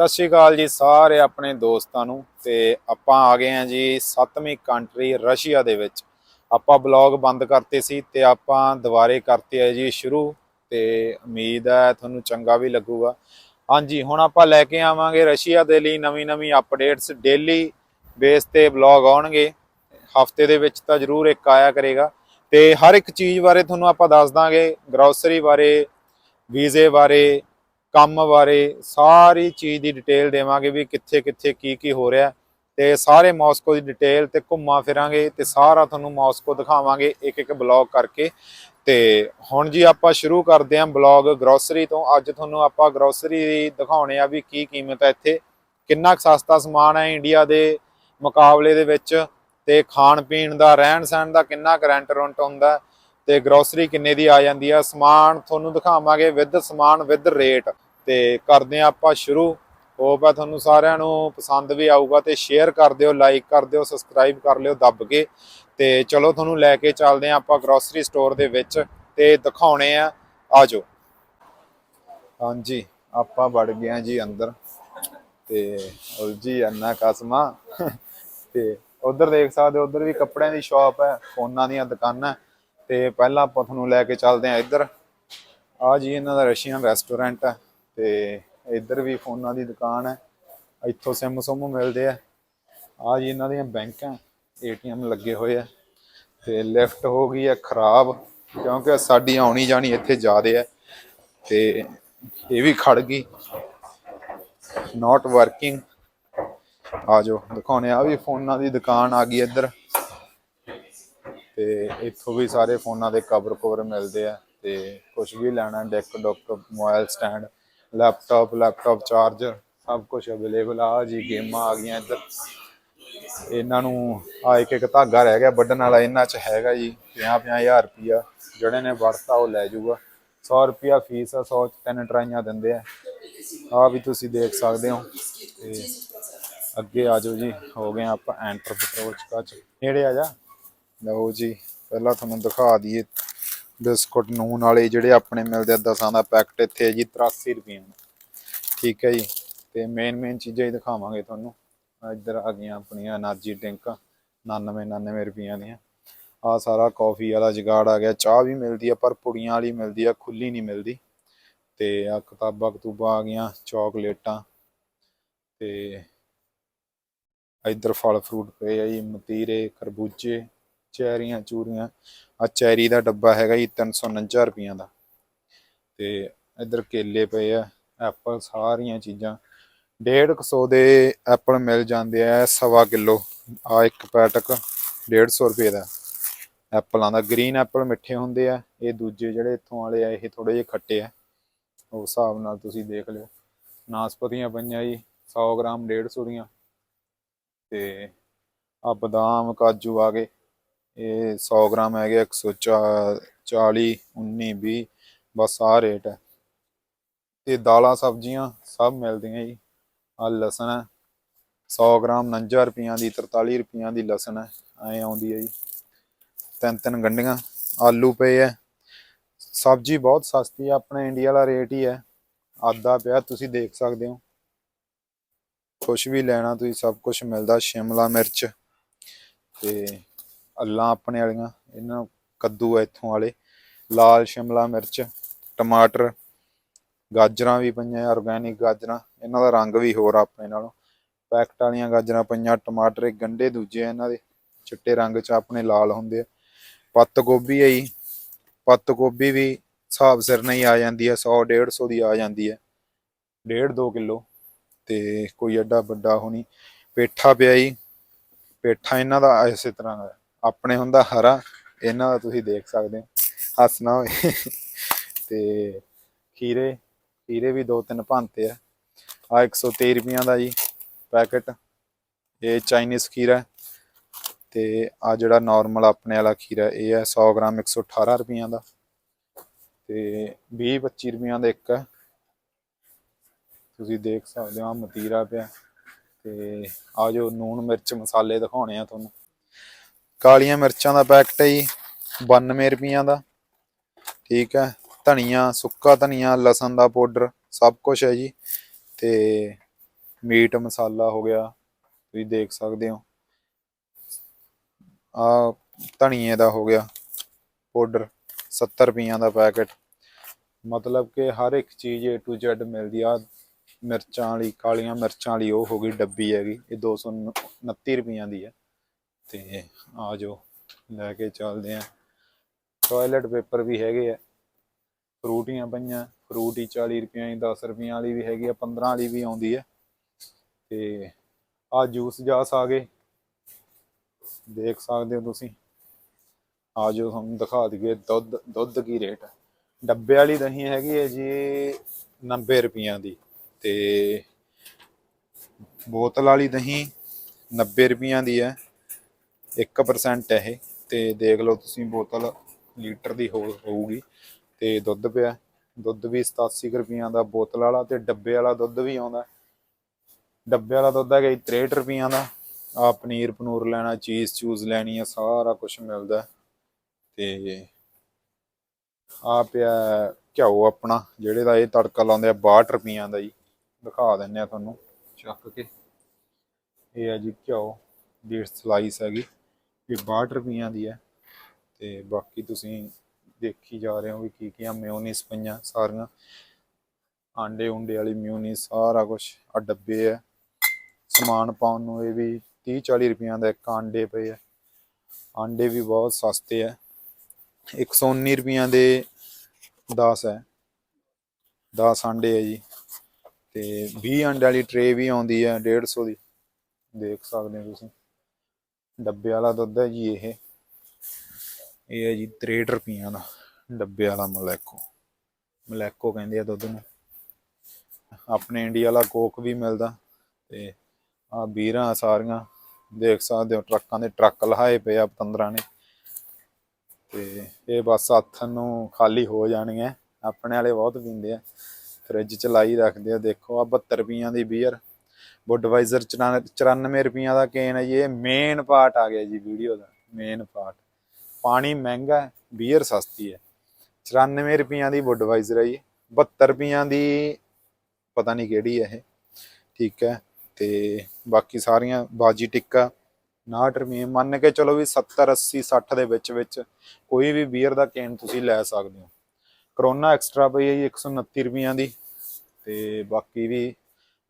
ਸਤਿ ਸ਼੍ਰੀ ਅਕਾਲ ਜੀ ਸਾਰੇ ਆਪਣੇ ਦੋਸਤਾਂ ਨੂੰ ਤੇ ਆਪਾਂ ਆ ਗਏ ਹਾਂ ਜੀ ਸੱਤਵੀਂ ਕੰਟਰੀ ਰਸ਼ੀਆ ਦੇ ਵਿੱਚ। ਆਪਾਂ ਬਲੌਗ ਬੰਦ ਕਰਤੇ ਸੀ ਤੇ ਆਪਾਂ ਦੁਬਾਰੇ ਕਰਤੇ ਆ ਜੀ ਸ਼ੁਰੂ ਤੇ ਉਮੀਦ ਹੈ ਤੁਹਾਨੂੰ ਚੰਗਾ ਵੀ ਲੱਗੂਗਾ। ਹਾਂਜੀ, ਹੁਣ ਆਪਾਂ ਲੈ ਕੇ ਆਵਾਂਗੇ ਰਸ਼ੀਆ ਦੇ ਲਈ ਨਵੀਂ ਨਵੀਂ ਅਪਡੇਟਸ ਡੇਲੀ ਬੇਸ ਤੇ ਬਲੌਗ ਆਉਣਗੇ। ਹਫ਼ਤੇ ਦੇ ਵਿੱਚ ਤਾਂ ਜ਼ਰੂਰ ਇੱਕ ਆਇਆ ਕਰੇਗਾ। ਤੇ ਹਰ ਇੱਕ ਚੀਜ਼ ਬਾਰੇ ਤੁਹਾਨੂੰ ਆਪਾਂ ਦੱਸ ਦਾਂਗੇ ਗਰੋਸਰੀ ਬਾਰੇ, ਵੀਜ਼ੇ ਬਾਰੇ ਕੰਮ ਬਾਰੇ ਸਾਰੀ ਚੀਜ਼ ਦੀ ਡਿਟੇਲ ਦੇਵਾਂਗੇ ਵੀ ਕਿੱਥੇ ਕਿੱਥੇ ਕੀ ਕੀ ਹੋ ਰਿਹਾ ਤੇ ਸਾਰੇ ਮਾਸਕੋ ਦੀ ਡਿਟੇਲ ਤੇ ਘੁੰਮਾ ਫਿਰਾਂਗੇ ਤੇ ਸਾਰਾ ਤੁਹਾਨੂੰ ਮਾਸਕੋ ਦਿਖਾਵਾਂਗੇ ਇੱਕ ਇੱਕ ਬਲੌਗ ਕਰਕੇ। ਤੇ ਹੁਣ ਜੀ ਆਪਾਂ ਸ਼ੁਰੂ ਕਰਦੇ ਹਾਂ ਬਲੌਗ ਗਰੋਸਰੀ ਤੋਂ। ਅੱਜ ਤੁਹਾਨੂੰ ਆਪਾਂ ਗਰੋਸਰੀ ਦਿਖਾਉਣੇ ਆ ਵੀ ਕੀ ਕੀਮਤ ਹੈ ਇੱਥੇ। ਕਿੰਨਾ ਕੁ ਸਸਤਾ ਸਮਾਨ ਹੈ ਇੰਡੀਆ ਦੇ ਮੁਕਾਬਲੇ ਦੇ ਵਿੱਚ। ਤੇ ਖਾਣ ਪੀਣ ਦਾ, ਰਹਿਣ ਸਹਿਣ ਦਾ ਕਿੰਨਾ ਕੁ ਰੈਂਟ ਰੁੰਟ ਹੁੰਦਾ ਤੇ ਗਰੋਸਰੀ ਕਿੰਨੇ ਦੀ ਆ ਜਾਂਦੀ ਆ। ਸਮਾਨ ਤੁਹਾਨੂੰ ਦਿਖਾਵਾਂਗੇ ਵਿਦ ਸਮਾਨ ਵਿਦ ਰੇਟ ਤੇ ਕਰਦੇ ਆ ਆਪਾਂ ਸ਼ੁਰੂ। ਹੋਪ ਹੈ ਤੁਹਾਨੂੰ ਸਾਰਿਆਂ ਨੂੰ ਪਸੰਦ ਵੀ ਆਊਗਾ ਤੇ ਸ਼ੇਅਰ ਕਰ ਦਿਓ ਲਾਈਕ ਕਰ ਦਿਓ ਸਬਸਕ੍ਰਾਈਬ ਕਰ ਲਿਓ ਦੱਬ ਕੇ। ਤੇ ਚਲੋ ਤੁਹਾਨੂੰ ਲੈ ਕੇ ਚੱਲਦੇ ਆ ਆਪਾਂ ਗਰੋਸਰੀ ਸਟੋਰ ਦੇ ਵਿੱਚ ਤੇ ਦਿਖਾਉਣੇ ਆ। ਆਜੋ। ਹਾਂਜੀ, ਆਪਾਂ ਵੜ ਗਏ ਆ ਜੀ ਅੰਦਰ। ਤੇ ਉਲਜੀ ਅੰਨਾ ਕਸਮਾ ਤੇ ਉਧਰ ਦੇਖ ਸਕਦੇ ਹੋ, ਉਧਰ ਵੀ ਕੱਪੜਿਆਂ ਦੀ ਸ਼ਾਪ ਹੈ, ਫੋਨਾਂ ਦੀਆਂ ਦੁਕਾਨਾਂ। ਤੇ ਪਹਿਲਾਂ ਆਪਾਂ ਤੁਹਾਨੂੰ ਲੈ ਕੇ ਚੱਲਦੇ ਆ ਇੱਧਰ। ਆ ਜੀ ਇਹਨਾਂ ਦਾ ਰਸ਼ੀਅਨ ਰੈਸਟੋਰੈਂਟ ਹੈ। ਤੇ ਇੱਧਰ ਵੀ ਫੋਨਾਂ ਦੀ ਦੁਕਾਨ ਹੈ। ਇੱਥੋਂ ਸਿਮ ਸੁਮ ਮਿਲਦੇ ਆ। ਆ ਜੀ ਇਹਨਾਂ ਦੀਆਂ ਬੈਂਕਾਂ, ਏਟੀਐਮ ਲੱਗੇ ਹੋਏ ਆ। ਤੇ ਲਿਫਟ ਹੋ ਗਈ ਹੈ ਖਰਾਬ, ਕਿਉਂਕਿ ਸਾਡੀ ਆਉਣੀ ਜਾਣੀ ਇੱਥੇ ਜ਼ਿਆਦੇ ਹੈ ਤੇ ਇਹ ਵੀ ਖੜ ਗਈ। ਨਾਟ ਵਰਕਿੰਗ ਆ ਜੋ ਦਿਖਾਉਣੇ ਆ ਵੀ ਫੋਨਾਂ ਦੀ ਦੁਕਾਨ ਆ ਗਈ ਇੱਧਰ। ਤੇ ਇੱਥੋਂ ਵੀ ਸਾਰੇ ਫੋਨਾਂ ਦੇ ਕਵਰ ਕਵਰ ਮਿਲਦੇ ਆ। ਤੇ ਕੁਝ ਵੀ ਲੈਣਾ ਡੈਕ ਡੁੱਕ mobile stand laptop laptop charger ਸਭ ਕੁਝ ਅਵੇਲੇਬਲ ਆ ਜੀ ਗੇਮਾਂ ਆ ਗਈਆਂ ਇੱਧਰ। ਇਹਨਾਂ ਨੂੰ ਆ ਇੱਕ ਇੱਕ ਧਾਗਾ ਰਹਿ ਗਿਆ, ਵੱਢਣ ਵਾਲਾ ਇਹਨਾਂ 'ਚ ਹੈਗਾ ਜੀ 50 ਹਜ਼ਾਰ ਰੁਪਿਆ ਜਿਹੜੇ ਨੇ ਵਰਤਾ ਉਹ ਲੈ ਜਾਊਗਾ। 100 ਰੁਪਿਆ ਫੀਸ ਆ 100 ਚ ਤਿੰਨ ਟਰਾਈਆਂ ਦਿੰਦੇ ਆ। ਆ ਵੀ ਤੁਸੀਂ ਦੇਖ ਸਕਦੇ ਹੋ। ਤੇ ਅੱਗੇ ਆ ਜਾਓ ਜੀ, ਹੋ ਗਏ ਆਪਾਂ ਐਂਟਰ ਪੈਟਰੋਲ ਚ ਨੇੜੇ ਆ ਜਾ। ਲਓ ਜੀ, ਪਹਿਲਾਂ ਤੁਹਾਨੂੰ ਦਿਖਾ ਦਈਏ। ਬਿਸਕੁਟ, ਨੂਨ ਵਾਲੇ ਜਿਹੜੇ ਆਪਣੇ ਮਿਲਦੇ ਆ ਦਸਾਂ ਦਾ ਪੈਕਟ ਇੱਥੇ ਹੈ ਜੀ 83 ਰੁਪਏ ਦਾ। ਠੀਕ ਹੈ ਜੀ, ਤੇ ਮੇਨ ਮੇਨ ਚੀਜ਼ਾਂ ਹੀ ਦਿਖਾਵਾਂਗੇ ਤੁਹਾਨੂੰ। ਇੱਧਰ ਆ ਗਈਆਂ ਆਪਣੀਆਂ એનર્ਜੀ ਡਰਿੰਕ 99 99 ਰੁਪਈਆਂ ਦੀਆਂ। ਆ ਸਾਰਾ ਕਾਫੀ ਵਾਲਾ ਜਗਾੜ ਆ ਗਿਆ, ਚਾਹ ਵੀ ਮਿਲਦੀ ਆ, ਪਰ ਪੁੜੀਆਂ ਵਾਲੀ ਮਿਲਦੀ ਆ ਖੁੱਲੀ ਨਹੀਂ ਮਿਲਦੀ। ਤੇ ਆ ਕਿਤਾਬਾਂ, ਕਤੂਬਾਂ ਆ ਗਈਆਂ, ਚਾਕਲੇਟਾਂ। ਤੇ ਇੱਧਰ ਫਲ ਫਰੂਟ ਪਏ ਆ ਜੀ, ਮਤੀਰੇ, ਖਰਬੂਜੇ ਚੈਰੀਆਂ ਚੂਰੀਆਂ। ਆ ਚੈਰੀ ਦਾ ਡੱਬਾ ਹੈਗਾ ਜੀ 349 ਰੁਪਈਆਂ ਦਾ। ਤੇ ਇੱਧਰ ਕੇਲੇ ਪਏ ਆ, ਐਪਲ ਸਾਰੀਆਂ ਚੀਜ਼ਾਂ। 150 ਦੇ ਐਪਲ ਮਿਲ ਜਾਂਦੇ ਆ, ਸਵਾ ਕਿਲੋ। ਆ ਇੱਕ ਪੈਟਕ 150 ਰੁਪਏ ਦਾ। ਐਪਲਾਂ ਦਾ ਗ੍ਰੀਨ ਐਪਲ ਮਿੱਠੇ ਹੁੰਦੇ ਆ, ਇਹ ਦੂਜੇ ਜਿਹੜੇ ਇੱਥੋਂ ਵਾਲੇ ਆ, ਇਹ ਥੋੜੇ ਜਿਹੇ ਖੱਟੇ ਆ। ਉਸ ਹਿਸਾਬ ਨਾਲ ਤੁਸੀਂ ਦੇਖ ਲਿਓ। ਨਾਸਪਤੀਆਂ ਪਈਆਂ ਜੀ 100 ਗ੍ਰਾਮ 150 ਦੀਆਂ। ਤੇ ਆ ਬਦਾਮ, ਕਾਜੂ ਆ ਗਏ। ਇਹ 100 ਗ੍ਰਾਮ ਹੈਗੇ 140 19 20 ਬਸ ਆ ਰੇਟ ਹੈ। ਤੇ ਦਾਲਾਂ, ਸਬਜ਼ੀਆਂ ਸਭ ਮਿਲਦੀਆਂ ਜੀ। ਆ ਲਸਣ ਹੈ 100 ਗ੍ਰਾਮ 49 ਰੁਪਈਆਂ ਦੀ 43 ਰੁਪਈਆਂ ਦੀ ਲਸਣ ਹੈ, ਐ ਆਉਂਦੀ ਹੈ ਜੀ। ਤਿੰਨ ਤਿੰਨ ਗੰਢੀਆਂ, ਆਲੂ ਪਏ ਐ ਸਬਜ਼ੀ ਬਹੁਤ ਸਸਤੀ ਹੈ, ਆਪਣੇ ਇੰਡੀਆ ਵਾਲਾ ਰੇਟ ਹੀ ਹੈ। ਆਦਾ ਪਿਆ, ਤੁਸੀਂ ਦੇਖ ਸਕਦੇ ਹੋ। ਕੁਝ ਵੀ ਲੈਣਾ, ਤੁਸੀਂ ਸਭ ਕੁਝ ਮਿਲਦਾ, ਸ਼ਿਮਲਾ ਮਿਰਚ ਤੇ ਅੱਲਾਂ ਆਪਣੇ ਵਾਲੀਆਂ, ਇਹਨਾਂ ਕੱਦੂ ਆ ਇੱਥੋਂ ਵਾਲੇ, ਲਾਲ ਸ਼ਿਮਲਾ ਮਿਰਚ, ਟਮਾਟਰ, ਗਾਜਰਾਂ ਵੀ ਪਈਆਂ ਆਰਗੈਨਿਕ ਗਾਜਰਾਂ, ਇਹਨਾਂ ਦਾ ਰੰਗ ਵੀ ਹੋਰ ਆਪਣੇ ਨਾਲੋਂ। ਪੈਕਟ ਵਾਲੀਆਂ ਗਾਜਰਾਂ ਪਈਆਂ, ਟਮਾਟਰ ਇਹ ਗੰਡੇ ਦੂਜੇ ਇਹਨਾਂ ਦੇ ਚਿੱਟੇ ਰੰਗ 'ਚ ਆਪਣੇ ਲਾਲ ਹੁੰਦੇ ਆ। ਪੱਤ ਗੋਭੀ ਹੈ ਜੀ, ਪੱਤ ਗੋਭੀ ਵੀ ਹਿਸਾਬ ਸਿਰ ਨਹੀਂ ਆ ਜਾਂਦੀ ਹੈ 100 150 ਦੀ ਆ ਜਾਂਦੀ ਹੈ 1.5 2 ਕਿਲੋ, ਤੇ ਕੋਈ ਐਡਾ ਵੱਡਾ ਹੋਣੀ ਪੇਠਾ ਪਿਆ ਜੀ, ਪੇਠਾ ਇਹਨਾਂ ਦਾ ਇਸੇ ਤਰ੍ਹਾਂ ਦਾ। ਆਪਣੇ ਹੁੰਦਾ ਹਰਾ, ਇਹਨਾਂ ਦਾ ਤੁਸੀਂ ਦੇਖ ਸਕਦੇ ਹੋ। ਹੱਸਣਾ ਹੋਏ। ਤੇ ਖੀਰੇ ਖੀਰੇ ਵੀ ਦੋ ਤਿੰਨ ਭਾਂਤੇ ਆ। ਆ 123 ਰੁਪਈਆਂ ਦਾ ਜੀ ਪੈਕਟ। ਇਹ ਚਾਈਨੀਜ਼ ਖੀਰਾ। ਹੈ। ਤੇ ਆ ਜਿਹੜਾ ਨਾਰਮਲ ਆਪਣੇ ਵਾਲਾ ਖੀਰਾ, ਇਹ ਹੈ 100 ਗ੍ਰਾਮ 118 ਰੁਪਈਆਂ ਦਾ। ਤੇ 20 25 ਰੁਪਈਆਂ ਦਾ ਇੱਕ ਹੈ ਤੁਸੀਂ ਦੇਖ ਸਕਦੇ ਹੋ, ਆਹ ਮਤੀਰਾ ਪਿਆ। ਤੇ ਆ ਜੋ ਨੂਣ ਮਿਰਚ ਮਸਾਲੇ ਦਿਖਾਉਣੇ ਆ ਤੁਹਾਨੂੰ। ਕਾਲੀਆਂ ਮਿਰਚਾਂ ਦਾ ਪੈਕਟ ਹੈ ਜੀ 92 ਰੁਪਈਆਂ ਦਾ। ਠੀਕ ਹੈ, ਧਨੀਆ, ਸੁੱਕਾ ਧਨੀਆ, ਲਸਣ ਦਾ ਪਾਊਡਰ, ਸਭ ਕੁਝ ਹੈ ਜੀ। ਤੇ ਮੀਟ ਮਸਾਲਾ ਹੋ ਗਿਆ, ਤੁਸੀਂ ਦੇਖ ਸਕਦੇ ਹੋ। ਆ ਧਨੀਏ ਦਾ ਹੋ ਗਿਆ ਪਾਊਡਰ 70 ਰੁਪਈਆਂ ਦਾ ਪੈਕੇਟ। ਮਤਲਬ ਕਿ ਹਰ ਇੱਕ ਚੀਜ਼ A to Z ਮਿਲਦੀ ਆ। ਮਿਰਚਾਂ ਵਾਲੀ, ਕਾਲੀਆਂ ਮਿਰਚਾਂ ਵਾਲੀ ਉਹ ਹੋ ਗਈ ਡੱਬੀ ਹੈਗੀ, ਇਹ 229 ਰੁਪਈਆਂ ਦੀ ਹੈ। ਤੇ ਆ ਜਾਓ, ਲੈ ਕੇ ਚੱਲਦੇ ਆ ਟਾਇਲਟ ਪੇਪਰ ਵੀ ਹੈਗੇ ਆ। ਫਰੂਟੀਆਂ ਪਈਆਂ, ਫਰੂਟ ਹੀ 40 ਰੁਪਈਆਂ ਦੀ 10 ਰੁਪਈਆਂ ਵਾਲੀ ਵੀ ਹੈਗੀ ਆ 15 ਵਾਲੀ ਵੀ ਆਉਂਦੀ ਹੈ ਤੇ ਆ ਜੂਸ ਜਾਸ ਆ ਗਏ। ਦੇਖ ਸਕਦੇ ਹੋ ਤੁਸੀਂ। ਆ ਜੋ ਤੁਹਾਨੂੰ ਦਿਖਾ ਦਈਏ ਦੁੱਧ ਦੁੱਧ ਕੀ ਰੇਟ ਹੈ ਡੱਬੇ ਵਾਲੀ ਦਹੀਂ ਹੈਗੀ ਹੈ ਜੀ 90 ਰੁਪਈਆਂ ਦੀ ਤੇ ਬੋਤਲ ਵਾਲੀ ਦਹੀਂ 90 ਰੁਪਈਆਂ ਦੀ ਹੈ 1% ਹੈ ਇਹ, ਤੇ ਦੇਖ ਲਓ ਤੁਸੀਂ ਬੋਤਲ ਲੀਟਰ ਦੀ ਹੋ, ਹੋਊਗੀ, ਤੇ ਦੁੱਧ ਪਿਆ। ਦੁੱਧ ਵੀ 87 ਕੁ ਰੁਪਈਆਂ ਦਾ, ਬੋਤਲ ਵਾਲਾ ਤੇ ਡੱਬੇ ਵਾਲਾ ਦੁੱਧ ਵੀ ਆਉਂਦਾ। ਡੱਬੇ ਵਾਲਾ ਦੁੱਧ ਹੈਗਾ ਜੀ 63 ਰੁਪਈਆਂ ਦਾ। ਆ ਪਨੀਰ ਪਨੂਰ ਲੈਣਾ, ਚੀਜ਼ ਚੂਜ਼ ਲੈਣੀ ਆ, ਸਾਰਾ ਕੁਝ ਮਿਲਦਾ। ਤੇ ਆ ਪਿਆ ਘਿਓ ਆਪਣਾ, ਜਿਹੜੇ ਦਾ ਇਹ ਤੜਕਾ ਲਾਉਂਦੇ ਆ 62 ਰੁਪਈਆਂ ਦਾ ਜੀ। ਦਿਖਾ ਦਿੰਨੇ ਆ ਤੁਹਾਨੂੰ। ਚੱਕ ਕੇ। ਇਹ ਹੈ ਜੀ ਘਿਓ ਦੀ ਸਲਾਈਸ ਹੈਗੀ। ਇਹ 62 ਰੁਪਈਆਂ ਦੀ ਹੈ ਤੇ ਬਾਕੀ ਤੁਸੀਂ ਦੇਖੀ ਜਾ ਰਹੇ ਹੋ ਵੀ ਕੀ ਕੀ ਆ ਪਈਆਂ ਸਾਰੀਆਂ। ਆਂਡੇ ਉਂਡੇ ਵਾਲੀ ਮਿਓਨੀਸ ਸਾਰਾ ਕੁਝ ਆ ਡੱਬੇ ਆ। ਸਮਾਨ ਪਾਉਣ ਨੂੰ ਇਹ ਵੀ 30 40 ਰੁਪਈਆਂ ਦਾ ਇੱਕ ਆਂਡੇ ਪਏ ਆ। ਆਂਡੇ ਵੀ ਬਹੁਤ ਸਸਤੇ ਆ। 119 ਰੁਪਈਆਂ ਦੇ 10 ਹੈ। 10 ਆਂਡੇ ਹੈ ਜੀ। ਤੇ 20 ਅੰਡੇ ਵਾਲੀ ਟਰੇ ਵੀ ਆਉਂਦੀ ਹੈ 150 ਦੀ। ਦੇਖ ਸਕਦੇ ਹੋ ਤੁਸੀਂ। ਡੱਬੇ ਵਾਲਾ ਦੁੱਧ ਹੈ ਜੀ ਇਹ। ਇਹ ਹੈ ਜੀ 63 ਰੁਪਈਆਂ ਦਾ ਡੱਬੇ ਵਾਲਾ ਮਲੈਕੋ। ਮਲੈਕੋ ਕਹਿੰਦੇ ਆ ਦੁੱਧ ਨੂੰ। ਆਪਣੇ ਇੰਡੀਆ ਵਾਲਾ ਕੋਕ ਵੀ ਮਿਲਦਾ ਤੇ ਆ ਬੀਰਾਂ ਸਾਰੀਆਂ, ਦੇਖ ਸਕਦੇ ਹੋ ਟਰੱਕਾਂ ਦੇ ਟਰੱਕ ਲਹਾਏ ਪਏ ਆ ਪਤੰਦਰਾਂ ਨੇ। ਤੇ ਇਹ ਬਸ ਹੱਥ ਨੂੰ ਖਾਲੀ ਹੋ ਜਾਣੀਆਂ। ਆਪਣੇ ਵਾਲੇ ਬਹੁਤ ਪੀਂਦੇ ਆ। ਫ੍ਰਿਜ ਚ ਲਾਈ ਰੱਖਦੇ ਆ। ਦੇਖੋ ਆ 72 ਰੁਪਈਆਂ ਦੀ ਬੀਅਰ। ਬੁੱਡਵਾਈਜ਼ਰ 94 ਰੁਪਈਆ ਦਾ ਕੇਨ ਹੈ ਜੀ, ਇਹ ਮੇਨ ਪਾਰਟ ਆ ਗਿਆ ਜੀ ਵੀਡੀਓ ਦਾ ਮੇਨ ਪਾਰਟ ਪਾਣੀ ਮਹਿੰਗਾ ਹੈ ਬੀਅਰ ਸਸਤੀ ਹੈ। 94 ਰੁਪਈਆਂ ਦੀ ਬੁੱਡਵਾਈਜ਼ਰ ਹੈ ਜੀ 72 ਰੁਪਈਆਂ ਦੀ ਪਤਾ ਨਹੀਂ ਕਿਹੜੀ ਹੈ ਇਹ, ਠੀਕ ਹੈ। ਤੇ ਬਾਕੀ ਸਾਰੀਆਂ ਬਾਜੀ ਟਿੱਕਾ 59 ਰੁਪਏ ਮੰਨ ਕੇ ਚਲੋ ਵੀ 70 80 60 ਦੇ ਵਿੱਚ ਵਿੱਚ ਕੋਈ ਵੀ ਬੀਅਰ ਦਾ ਕੇਨ ਤੁਸੀਂ ਲੈ ਸਕਦੇ ਹੋ। ਕਰੋਨਾ ਐਕਸਟਰਾ ਪਈ ਹੈ ਜੀ 129 ਰੁਪਈਆ ਦੀ। ਤੇ ਬਾਕੀ ਵੀ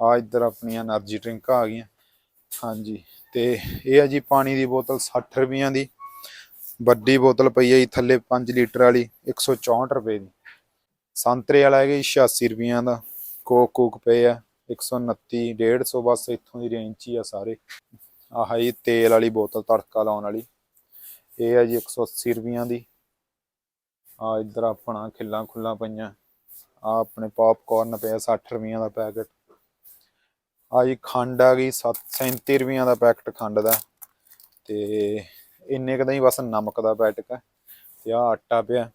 ਆ ਇੱਧਰ ਆਪਣੀਆਂ એનર્ਜੀ ਡਰਿੰਕਾਂ ਆ ਗਈਆਂ। ਹਾਂਜੀ, ਤੇ ਇਹ ਆ ਜੀ ਪਾਣੀ ਦੀ ਬੋਤਲ 60 ਰੁਪਈਆਂ ਦੀ। ਵੱਡੀ ਬੋਤਲ ਪਈ ਹੈ ਜੀ ਥੱਲੇ 5 ਲੀਟਰ ਵਾਲੀ 164 ਰੁਪਏ ਦੀ। ਸੰਤਰੇ ਵਾਲਾ ਹੈਗਾ 86 ਰੁਪਈਆਂ ਦਾ। ਕੋਕ ਕੋਕ ਪਏ ਆ 129 150 ਬਸ ਇੱਥੋਂ ਦੀ ਰੇਂਜ 'ਚ ਹੀ ਆ ਸਾਰੇ। ਆਹ ਜੀ ਤੇਲ ਵਾਲੀ ਬੋਤਲ ਤੜਕਾ ਲਾਉਣ ਵਾਲੀ। ਇਹ ਆ ਜੀ 180 ਰੁਪਈਆਂ ਦੀ। ਆ ਇੱਧਰ ਆਪਣਾ ਖਿੱਲਾਂ ਖੁੱਲਾਂ ਪਈਆਂ। ਆ ਆਪਣੇ ਪੌਪਕੌਰਨ ਪਿਆ 60 ਰੁਪਈਆਂ ਦਾ ਪੈਕਟ। ਆ ਜੀ ਖੰਡ ਆ ਗਈ 37 ਰੁਪਈਆਂ ਦਾ ਪੈਕਟ ਖੰਡ ਦਾ। ਤੇ ਇੰਨੇ ਕੁ ਦਾ ਹੀ ਬਸ ਨਮਕ ਦਾ ਪੈਕਟ ਹੈ ਤੇ ਆ ਆਟਾ ਪਿਆ।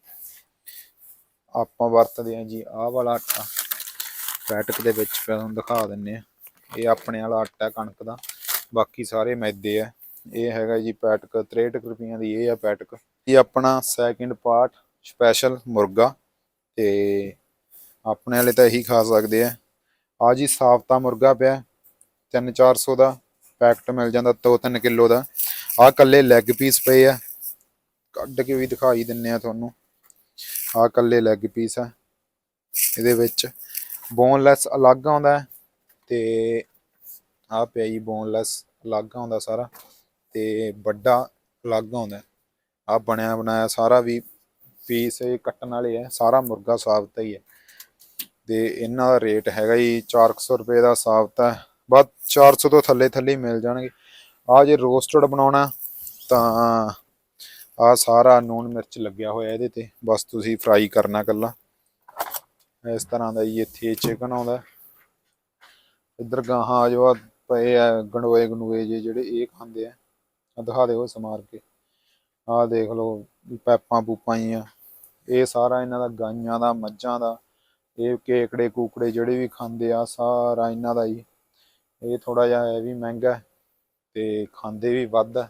ਆਪਾਂ ਵਰਤਦੇ ਆ ਜੀ ਆਹ ਵਾਲਾ ਆਟਾ। ਪੈਟਕ ਦੇ ਵਿੱਚ ਪਿਆ ਤੁਹਾਨੂੰ ਦਿਖਾ ਦਿੰਨੇ ਆ। ਇਹ ਆਪਣੇ ਵਾਲਾ ਆਟਾ ਕਣਕ ਦਾ। ਬਾਕੀ ਸਾਰੇ ਮੈਦੇ ਆ। ਇਹ ਹੈਗਾ ਜੀ ਪੈਟਕ 63 ਕੁ ਰੁਪਈਆਂ ਦੀ ਇਹ ਆ ਪੈਟਕ ਇਹ ਆਪਣਾ ਸੈਕਿੰਡ ਪਾਰਟ ਸਪੈਸ਼ਲ ਮੁਰਗਾ। ਤੇ ਆਪਣੇ ਵਾਲੇ ਤਾਂ ਇਹੀ ਖਾ ਸਕਦੇ ਆ। ਆ ਜੀ ਸਾਫਤਾ ਮੁਰਗਾ ਪਿਆ 3-400 ਦਾ, ਪੈਕਟ ਮਿਲ ਜਾਂਦਾ 2-3 ਕਿਲੋ ਦਾ। ਆ ਕੱਲੇ ਲੈਗ ਪੀਸ ਪਏ ਆ, ਕੱਢ ਕੇ ਵੀ ਦਿਖਾਈ ਦਿੰਨੇ ਆ ਤੁਹਾਨੂੰ। ਆ ਕੱਲੇ ਲੈਗ ਪੀਸ ਆ, ਇਹਦੇ ਵਿੱਚ ਬੋਨਲੈਸ ਅਲੱਗ ਆਉਂਦਾ ਹੈ ਤੇ ਆ ਪਿਆ ਜੀ ਬੋਨਲੈਸ ਅਲੱਗ ਆਉਂਦਾ ਸਾਰਾ ਤੇ ਵੱਡਾ ਅਲੱਗ ਆਉਂਦਾ ਆ ਬਣਿਆ ਬਣਾਇਆ ਸਾਰਾ ਵੀ ਪੀਸ ਇਹ ਕੱਟਣ ਵਾਲੇ ਆ, ਸਾਰਾ ਮੁਰਗਾ ਸਾਬਤਾ ਹੀ ਹੈ। ਤੇ ਇਹਨਾਂ ਦਾ ਰੇਟ ਹੈਗਾ ਜੀ 400 ਰੁਪਏ ਦਾ ਸਾਬਤਾ ਹੈ। ਬਸ 400 ਤੋਂ ਥੱਲੇ ਥੱਲੇ ਮਿਲ ਜਾਣਗੇ। ਆ ਜੇ ਰੋਸਟਡ ਬਣਾਉਣਾ ਤਾਂ ਆ ਸਾਰਾ ਨੂਨ ਮਿਰਚ ਲੱਗਿਆ ਹੋਇਆ ਇਹਦੇ ਤੇ। ਬਸ ਤੁਸੀਂ ਫਰਾਈ ਕਰਨਾ ਕੱਲਾ ਇਸ ਤਰ੍ਹਾਂ ਦਾ ਜੀ ਇੱਥੇ ਚਿਕਨ ਆਉਂਦਾ। ਇੱਧਰ ਗਾਹਾਂ ਆ ਜੋ ਪਏ ਆ ਗੰਡੋਏ ਗੰਡੋਏ ਜੇ ਜਿਹੜੇ ਇਹ ਖਾਂਦੇ ਆ। ਆ ਦਿਖਾ ਦਿਓ ਸਮਾਰ ਕੇ। ਆਹ ਦੇਖ ਲਓ, ਪੈਪਾਂ ਪੂਪਾਂ ਹੀ ਆ ਇਹ ਸਾਰਾ ਇਹਨਾਂ ਦਾ ਗਾਈਆਂ ਦਾ, ਮੱਝਾਂ ਦਾ। ਇਹ ਕੇਕੜੇ ਕੂਕੜੇ ਜਿਹੜੇ ਵੀ ਖਾਂਦੇ ਆ, ਸਾਰਾ ਇਹਨਾਂ ਦਾ ਹੀ। ਇਹ ਥੋੜਾ ਜਿਹਾ ਇਹ ਵੀ ਮਹਿੰਗਾ ਹੈ ਤੇ ਖਾਂਦੇ ਵੀ ਵੱਧ। ਆ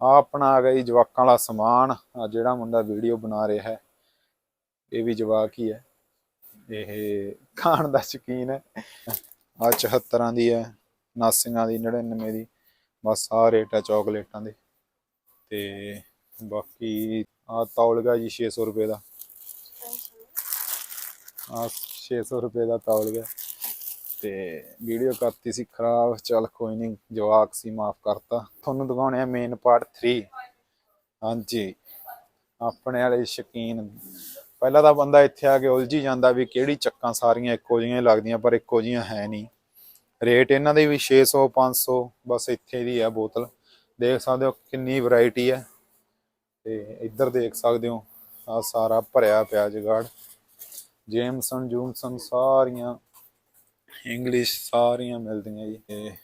ਆਹ ਆਪਣਾ ਆ ਗਿਆ ਜੀ ਜਵਾਕਾਂ ਵਾਲਾ ਸਮਾਨ। ਆ ਜਿਹੜਾ ਮੁੰਡਾ ਵੀਡੀਓ ਬਣਾ ਰਿਹਾ ਹੈ, ਇਹ ਵੀ ਜਵਾਕ ਹੀ ਹੈ। ਇਹ ਖਾਣ ਦਾ ਸ਼ੌਕੀਨ ਹੈ। ਆ 74 ਦੀ ਹੈ 79 ਦੀ 99 ਦੀ। ਬਸ ਆ ਰੇਟ ਹੈ ਚਾਕਲੇਟਾਂ ਦੇ। ਤੇ ਬਾਕੀ ਆ ਤੌਲਗਾ ਜੀ 600 ਰੁਪਏ ਦਾ। ਆ 600 ਰੁਪਏ ਦਾ ਤੌਲ ਗਿਆ। ਤੇ ਵੀਡੀਓ ਕਰਤੀ ਸੀ ਖਰਾਬ, ਚੱਲ ਕੋਈ ਨਹੀਂ ਜਵਾਕ ਸੀ, ਮਾਫ ਕਰਤਾ। ਤੁਹਾਨੂੰ ਦਿਖਾਉਣੇ ਆ ਮੇਨ ਪਾਰਟ 3 ਹਾਂਜੀ। ਆਪਣੇ ਵਾਲੇ ਸ਼ਕੀਨ। ਪਹਿਲਾਂ ਤਾਂ ਬੰਦਾ ਇੱਥੇ ਆ ਕੇ ਉਲਝੀ ਜਾਂਦਾ ਵੀ ਕਿਹੜੀ ਚੱਕਾਂ ਸਾਰੀਆਂ ਇੱਕੋ ਜਿਹੀਆਂ ਲੱਗਦੀਆਂ, ਪਰ ਇੱਕੋ ਜਿਹੀਆਂ ਹੈ ਨਹੀਂ ਰੇਟ ਇਹਨਾਂ ਦੇ ਵੀ 600 500 ਬਸ ਇੱਥੇ ਦੀ ਆ ਬੋਤਲ। ਦੇਖ ਸਕਦੇ ਹੋ ਕਿੰਨੀ ਵੈਰਾਈਟੀ ਹੈ ਤੇ ਇੱਧਰ ਦੇਖ ਸਕਦੇ ਹੋ ਆ ਸਾਰਾ ਭਰਿਆ ਪਿਆ ਜਗਾੜ। ਜੇਮਸਨ, ਜੂਮਸਨ ਸਾਰੀਆਂ ਇੰਗਲਿਸ਼ ਸਾਰੀਆਂ ਮਿਲਦੀਆਂ ਜੀ। ਤੇ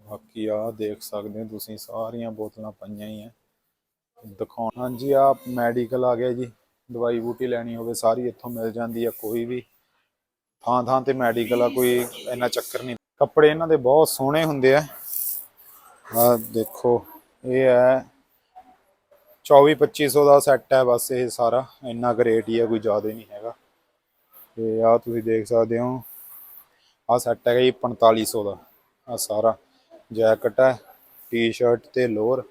ਬਾਕੀ ਆ ਦੇਖ ਸਕਦੇ ਹੋ ਤੁਸੀਂ, ਸਾਰੀਆਂ ਬੋਤਲਾਂ ਪਈਆਂ ਹੀ ਆ। ਦਿਖਾਉਣ ਹਾਂਜੀ ਆ ਮੈਡੀਕਲ ਆ ਗਿਆ ਜੀ। ਦਵਾਈ ਬੂਟੀ ਲੈਣੀ ਹੋਵੇ, ਸਾਰੀ ਇੱਥੋਂ ਮਿਲ ਜਾਂਦੀ ਆ, ਕੋਈ ਵੀ ਥਾਂ ਥਾਂ ਤੇ ਮੈਡੀਕਲ ਆ, ਕੋਈ ਇੰਨਾ ਚੱਕਰ ਨਹੀਂ। ਕੱਪੜੇ ਇਹਨਾਂ ਦੇ ਬਹੁਤ ਸੋਹਣੇ ਹੁੰਦੇ ਆ। ਆ ਦੇਖੋ, ਇਹ ਹੈ 24 2500 ਦਾ ਸੈੱਟ ਹੈ ਬਸ ਇਹ ਸਾਰਾ। ਇੰਨਾ ਕੁ ਰੇਟ ਹੀ ਹੈ, ਕੋਈ ਜ਼ਿਆਦਾ ਨਹੀਂ ਹੈਗਾ। ਤੇ ਆ ਤੁਸੀਂ ਦੇਖ ਸਕਦੇ ਹੋ। ਆ ਸੈੱਟ ਹੈਗਾ ਜੀ 4500 ਦਾ। ਆ ਸਾਰਾ ਜੈਕਟ ਹੈ ਟੀ-ਸ਼ਰਟ ਤੇ ਲੋਅਰ।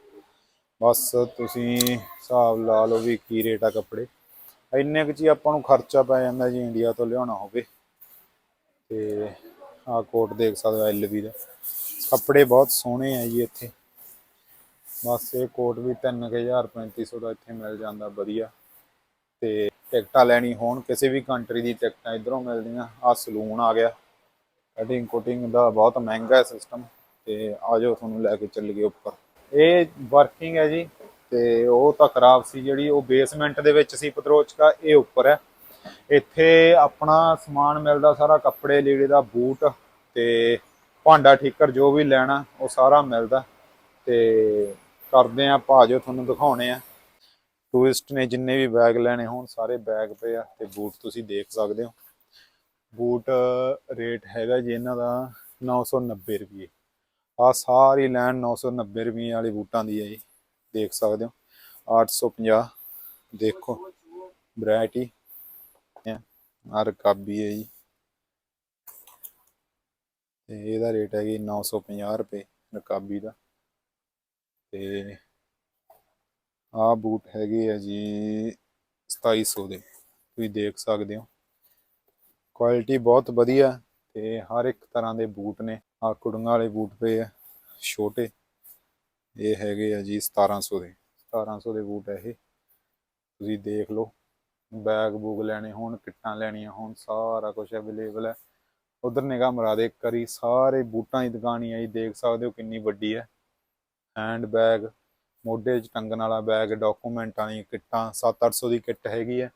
ਬਸ ਤੁਸੀਂ ਹਿਸਾਬ ਲਾ ਲਓ ਵੀ ਕੀ ਰੇਟ ਆ ਕੱਪੜੇ। ਇੰਨੇ ਕੁ ਜੀ ਆਪਾਂ ਨੂੰ ਖਰਚਾ ਪੈ ਜਾਂਦਾ ਜੀ ਇੰਡੀਆ ਤੋਂ ਲਿਆਉਣਾ ਹੋਵੇ। ਤੇ ਆ ਕੋਟ ਦੇਖ ਸਕਦੇ ਹੋ ਐਲਵੀ ਦਾ। ਕੱਪੜੇ ਬਹੁਤ ਸੋਹਣੇ ਆ ਜੀ ਇੱਥੇ। ਬਸ ਇਹ ਕੋਟ ਵੀ 3000 3500 ਦਾ ਇੱਥੇ ਮਿਲ ਜਾਂਦਾ, ਵਧੀਆ। ਤੇ ਟਿਕਟਾਂ ਲੈਣੀ ਹੋਣ, ਕਿਸੇ ਵੀ ਕੰਟਰੀ ਦੀ ਟਿਕਟਾਂ ਇਧਰੋਂ ਮਿਲਦੀਆਂ। ਆ ਸਲੂਨ ਆ ਗਿਆ। ਕਟਿੰਗ ਕੋਟਿੰਗ ਦਾ ਬਹੁਤ ਮਹਿੰਗਾ ਹੈ ਸਿਸਟਮ ਤੇ ਆ ਜਾਓ ਤੁਹਾਨੂੰ ਲੈ ਕੇ ਚੱਲੀਏ ਉੱਪਰ। ਇਹ ਵਰਕਿੰਗ ਹੈ ਜੀ। ਤੇ ਉਹ ਤਾਂ ਖਰਾਬ ਸੀ ਜਿਹੜੀ, ਉਹ ਬੇਸਮੈਂਟ ਦੇ ਵਿੱਚ ਸੀ ਪਤਰੋਚਕਾ। ਇਹ ਉੱਪਰ ਹੈ। ਇੱਥੇ ਆਪਣਾ ਸਮਾਨ ਮਿਲਦਾ ਸਾਰਾ, ਕੱਪੜੇ, ਲੀੜੇ ਦਾ ਬੂਟ ਤੇ ਭਾਂਡਾ, ਠੀਕਰ ਜੋ ਵੀ ਲੈਣਾ, ਉਹ ਸਾਰਾ ਮਿਲਦਾ। ਤੇ ਕਰਦੇ ਆ ਭਾਜੋ ਤੁਹਾਨੂੰ ਦਿਖਾਉਣੇ ਆ। ਟੂਰਿਸਟ ਨੇ ਜਿੰਨੇ ਵੀ ਬੈਗ ਲੈਣੇ ਹੋਣ, ਸਾਰੇ ਬੈਗ ਪਏ ਆ ਤੇ ਬੂਟ ਤੁਸੀਂ ਦੇਖ ਸਕਦੇ ਹੋ। ਬੂਟ ਰੇਟ ਹੈਗਾ ਜੀ ਇਹਨਾਂ ਦਾ 990 ਰੁਪਏ ਆ ਸਾਰੀ ਲਾਈਨ 990 ਰੁਪਏ ਵਾਲੇ ਬੂਟਾਂ ਦੀ ਹੈ ਜੀ, ਦੇਖ ਸਕਦੇ ਹੋ। 850 ਦੇਖੋ ਵੈਰਾਈਟੀ ਆ ਰਕਾਬੀ ਹੈ ਜੀ। ਤੇ ਇਹਦਾ ਰੇਟ ਹੈ ਜੀ 950 ਰੁਪਏ ਰਕਾਬੀ ਦਾ। ਤੇ ਆ ਬੂਟ ਹੈਗੇ ਆ ਜੀ 2700 ਦੇ। ਤੁਸੀਂ ਦੇਖ ਸਕਦੇ ਹੋ। ਕੁਆਲਿਟੀ ਬਹੁਤ ਵਧੀਆ ਤੇ ਹਰ ਇੱਕ ਤਰ੍ਹਾਂ ਦੇ ਬੂਟ ਨੇ। ਆ ਕੁੜੀਆਂ ਵਾਲੇ ਬੂਟ ਪਏ ਆ, ਛੋਟੇ। ਇਹ ਹੈਗੇ ਆ ਜੀ 1700 ਦੇ। 1700 ਦੇ ਬੂਟ ਆ ਇਹ। ਤੁਸੀਂ ਦੇਖ ਲਓ ਬੈਗ ਬੂਗ ਲੈਣੇ ਹੋਣ, ਕਿੱਟਾਂ ਲੈਣੀਆਂ ਹੋਣ, ਸਾਰਾ ਕੁਝ ਅਵੇਲੇਬਲ ਹੈ ਉਧਰ ਨਿਗਾਹ ਮਰਾ ਦੇ ਕਰੀ ਸਾਰੇ ਬੂਟਾਂ ਦੀ ਦੁਕਾਨ ਹੀ ਆ ਜੀ, ਦੇਖ ਸਕਦੇ ਹੋ ਕਿੰਨੀ ਵੱਡੀ ਹੈ ਹੈਂਡ ਬੈਗ ਮੋਢੇ 'ਚ ਟੰਗਣ ਵਾਲਾ ਬੈਗ, ਡਾਕੂਮੈਂਟਾਂ ਦੀ ਕਿੱਟਾਂ 7-800 ਦੀ ਕਿੱਟ ਹੈਗੀ ਹੈ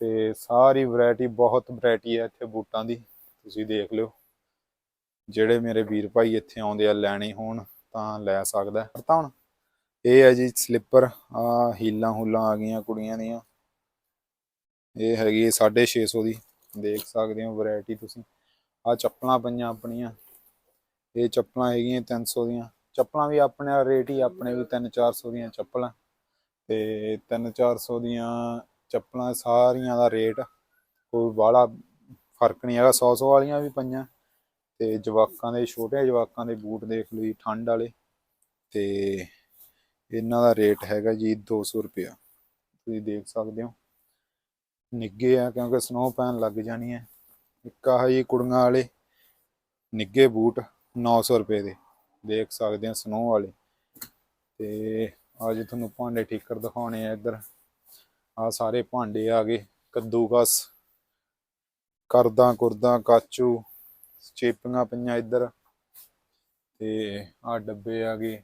ਤੇ ਸਾਰੀ ਵੈਰਾਈਟੀ, ਬਹੁਤ ਵੈਰਾਈਟੀ ਹੈ ਇੱਥੇ ਬੂਟਾਂ ਦੀ, ਤੁਸੀਂ ਦੇਖ ਲਿਓ। ਜਿਹੜੇ ਮੇਰੇ ਵੀਰ ਭਾਈ ਇੱਥੇ ਆਉਂਦੇ ਆ ਲੈਣੇ ਹੋਣ, ਤਾਂ ਲੈ ਸਕਦਾ ਹੈ। ਤਾਂ ਹੁਣ ਇਹ ਹੈ ਜੀ ਸਲਿੱਪਰ, ਆ ਹੀਲਾਂ ਹੁਲਾਂ ਆ ਗਈਆਂ ਕੁੜੀਆਂ ਦੀਆਂ। ਇਹ ਹੈਗੀ ਹੈ 650 ਦੀ, ਦੇਖ ਸਕਦੇ ਹੋ ਵੈਰਾਈਟੀ ਤੁਸੀਂ। ਆ ਚੱਪਲਾਂ ਪਈਆਂ ਆਪਣੀਆਂ, ਇਹ ਚੱਪਲਾਂ ਹੈਗੀਆਂ 300 ਦੀਆਂ। ਚੱਪਲਾਂ ਵੀ ਆਪਣੇ ਰੇਟ ਹੀ ਆਪਣੇ ਵੀ 3-400 ਦੀਆਂ ਚੱਪਲਾਂ। ਤੇ 3-400 ਦੀਆਂ ਚੱਪਲਾਂ ਸਾਰੀਆਂ ਦਾ ਰੇਟ ਕੋਈ ਬਾਹਲਾ ਫ਼ਰਕ ਨਹੀਂ ਹੈਗਾ 100-100 ਵਾਲੀਆਂ ਵੀ ਪਈਆਂ। ਤੇ ਜਵਾਕਾਂ ਦੇ ਛੋਟੇ ਜਵਾਕਾਂ ਦੇ ਬੂਟ ਦੇਖ ਲਓ ਜੀ, ਠੰਡ ਵਾਲੇ। ਤੇ ਇਹਨਾਂ ਦਾ ਰੇਟ ਹੈਗਾ ਜੀ 200 ਰੁਪਇਆ। ਤੁਸੀਂ ਦੇਖ ਸਕਦੇ ਹੋ। ਨਿੱਗੇ ਆ ਕਿਉਂਕਿ ਸਨੋ ਪੈਣ ਲੱਗ ਜਾਣੀ ਹੈ। ਇੱਕ ਆਹ ਜੀ ਕੁੜੀਆਂ ਵਾਲੇ ਨਿੱਗੇ ਬੂਟ 900 ਰੁਪਏ ਦੇ। ਦੇਖ ਸਕਦੇ ਆ ਸਨੋ ਵਾਲੇ। ਤੇ ਅੱਜ ਤੁਹਾਨੂੰ ਭਾਂਡੇ ਠੀਕਰ ਦਿਖਾਉਣੇ ਆ ਇੱਧਰ। ਆ ਸਾਰੇ ਭਾਂਡੇ ਆ ਗਏ। ਕੱਦੂਕਸ, ਕਰਦਾ, ਕੁਰਦਾ, ਕਾਚੂ ਚੇਪੀਆਂ ਪਈਆਂ ਇੱਧਰ। ਤੇ ਆ ਡੱਬੇ ਆ ਗਏ।